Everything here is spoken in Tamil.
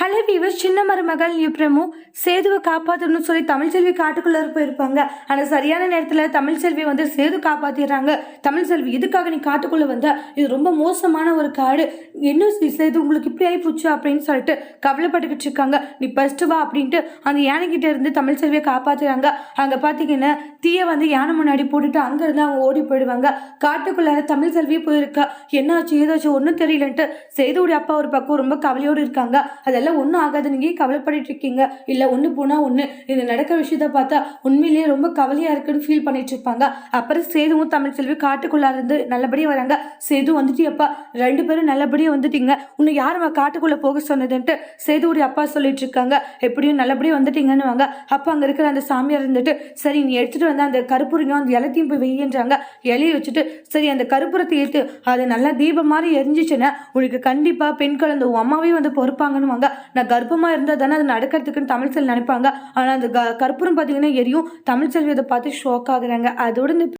ஹலோ வீவர் சின்ன மருமகள் இப்ரமும் சேதுவை காப்பாற்றணும்னு சொல்லி தமிழ்செல்வி காட்டுக்குள்ளே போயிருப்பாங்க. ஆனால் சரியான நேரத்தில் தமிழ்செல்வி வந்து சேது காப்பாற்றிடுறாங்க தமிழ்செல்வி இதுக்காக நீ காட்டுக்குள்ளே வந்த? இது ரொம்ப மோசமான ஒரு காடு. என்ன சி- சேது உங்களுக்கு இப்படி ஆகி போச்சு அப்படின்னு சொல்லிட்டு கவலைப்பட்டுக்கிட்டு இருக்காங்க. நீ ஃபஸ்ட்டு வா அப்படின்ட்டு அந்த யானைக்கிட்ட இருந்து தமிழ்செல்வியை காப்பாற்றுறாங்க அங்கே பார்த்தீங்கன்னா தீயை வந்து யானை முன்னாடி போட்டுட்டு அங்கேருந்து அவங்க ஓடி போயிடுவாங்க. காட்டுக்குள்ளார தமிழ்செல்வி போயிருக்கா. என்னாச்சு ஏதாச்சு ஒன்றும் தெரியலன்ட்டு சேதுவுடைய அப்பா ஒரு பக்கம் ரொம்ப கவலையோடு இருக்காங்க. அதெல்லாம் ஒன்றும் ஆகாது. நீங்கள் கவலைப்பட்டு இருக்கீங்க? இல்லை ஒன்று போனால் ஒன்று இது நடக்கிற விஷயத்த பார்த்தா உண்மையிலேயே ரொம்ப கவலையாக இருக்குன்னு ஃபீல் பண்ணிட்டு இருப்பாங்க. அப்புறம் சேதுவும் தமிழ் செல்வி காட்டுக்குள்ளார இருந்து நல்லபடியாக வராங்க. சேது வந்துட்டு அப்பா ரெண்டு பேரும் நல்லபடியாக வந்துட்டீங்க. இன்னும் யாரும் காட்டுக்குள்ளே போக சொன்னதுன்ட்டு சேதுவுடைய அப்பா சொல்லிட்டு இருக்காங்க. எப்படியும் நல்லபடியாக வந்துட்டீங்கன்னு வாங்க. அப்போ அங்கே இருக்கிற அந்த சாமியார் இருந்துட்டு சரி நீ எடுத்துகிட்டு வந்து அந்த கருப்புரையும் அந்த இலத்தையும் போய் வெய்யன்றாங்க இலையை வச்சுட்டு சரி அந்த கருப்புரத்தை ஏற்று அது நல்லா தீபம் மாதிரி எரிஞ்சிச்சுன்னா உனக்கு கண்டிப்பாக பெண் குழந்தை உன் அம்மாவே வந்து பொறுப்பாங்கன்னு வாங்க. நான் கர்ப்பமாக இருந்தால் தானே அது நடக்கிறதுக்குன்னு தமிழ் செல்வி நினைப்பாங்க. ஆனால் அந்த க கற்பூரம் பார்த்தீங்கன்னா எரியும். தமிழ் செல்வி அதை பார்த்து ஷோக் ஆகுறாங்க. அதோட இந்த